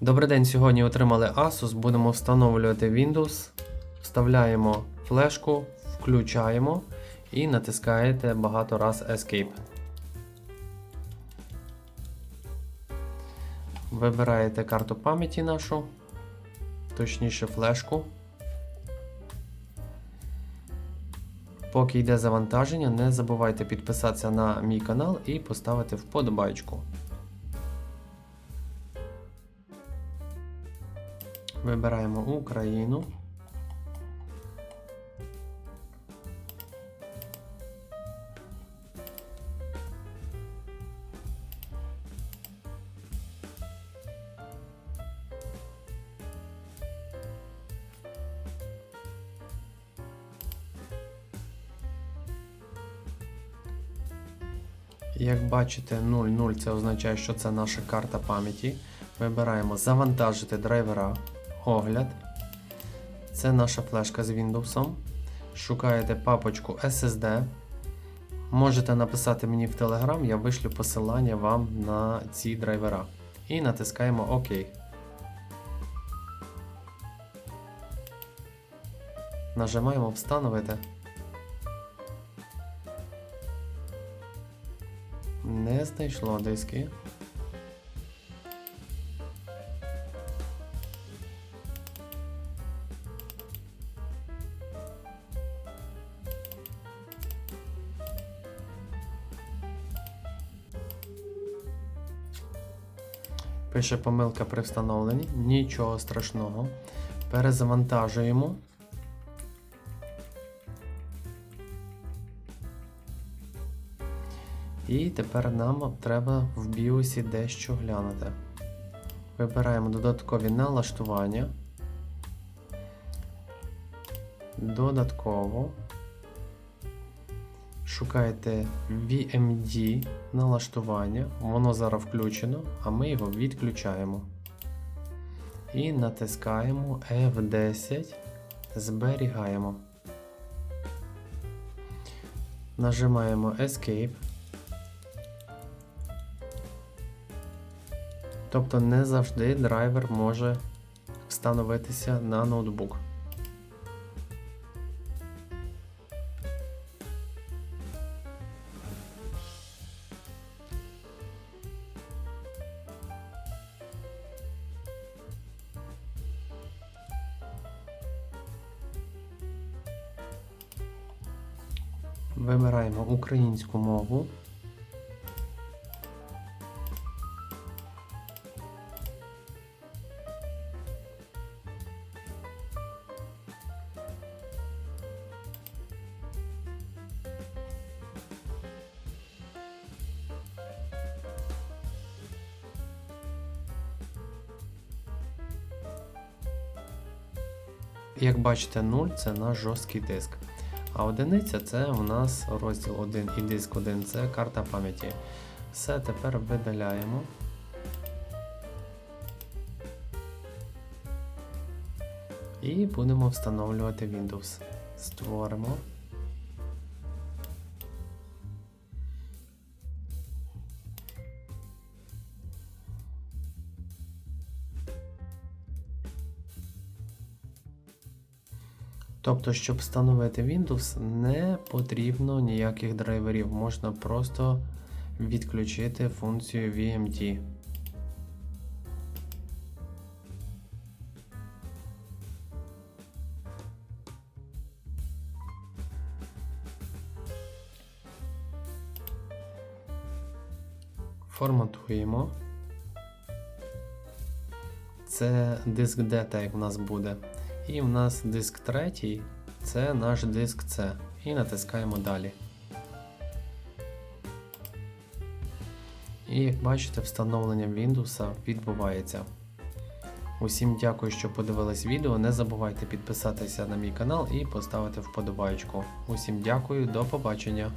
Добрий день, сьогодні отримали Asus, будемо встановлювати Windows. Вставляємо флешку, включаємо і натискаєте багато раз Escape. Вибираєте карту пам'яті нашу, точніше флешку. Поки йде завантаження, не забувайте підписатися на мій канал і поставити вподобайку. Вибираємо Україну. Як бачите, 0,0 це означає, що це наша карта пам'яті. Вибираємо Завантажити драйвера, огляд. Це наша флешка з Windows. Шукаєте папочку SSD. Можете написати мені в Telegram, я вишлю посилання вам на ці драйвера. І натискаємо ОК. Нажимаємо Встановити. Не знайшло диски. Пише помилка при встановленні, нічого страшного. Перезавантажуємо. І тепер нам треба в біосі дещо глянути. Вибираємо додаткові налаштування. Додатково. Шукаєте VMD налаштування, воно зараз включено, а ми його відключаємо. І натискаємо F10, зберігаємо. Нажимаємо Escape. Тобто не завжди драйвер може встановитися на ноутбук. Вибираємо українську мову. Як бачите, 0 це наш жорсткий диск. А одиниця це у нас розділ 1 і диск 1 це карта пам'яті. Все тепер видаляємо. І будемо встановлювати Windows. Створимо. Тобто, щоб встановити Windows, не потрібно ніяких драйверів, можна просто відключити функцію VMD. Форматуємо. Це диск D, як в нас буде. І в нас диск третій, це наш диск C. І натискаємо далі. І як бачите, встановлення Windows відбувається. Усім дякую, що подивились відео. Не забувайте підписатися на мій канал і поставити вподобайку. Усім дякую, до побачення!